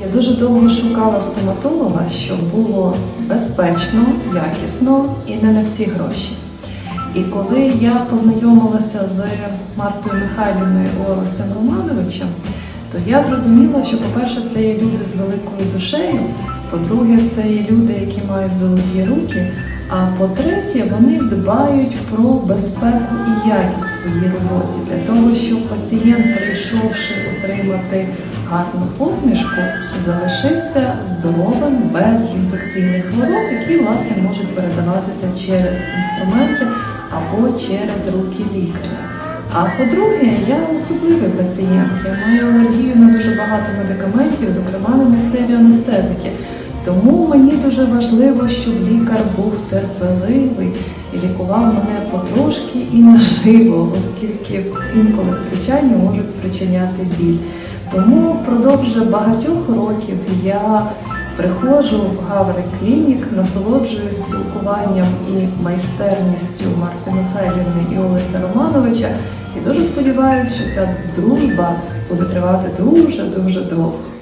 Я дуже довго шукала стоматолога, щоб було безпечно, якісно і не на всі гроші. І коли я познайомилася з Мартою Михайлівною Олесем Романовичем, то я зрозуміла, що, по-перше, це є люди з великою душею, по-друге, це є люди, які мають золоті руки. А по-третє, вони дбають про безпеку і якість своїй роботі для того, щоб пацієнт, прийшовши отримати гарну посмішку, залишився здоровим без інфекційних хвороб, які власне можуть передаватися через інструменти або через руки лікаря. А по-друге, я особливий пацієнт. Я маю алергію на дуже багато медикаментів, зокрема на місцеві анестетики. Тому мені дуже важливо, щоб лікар був терпеливий і лікував мене потрошки і наживо, оскільки інколи втручання можуть спричиняти біль. Тому впродовж багатьох років я приходжу в Гаври Клінік, насолоджуюсь спілкуванням і майстерністю Марти Михайлівни і Олеся Романовича. І дуже сподіваюся, що ця дружба буде тривати дуже дуже довго.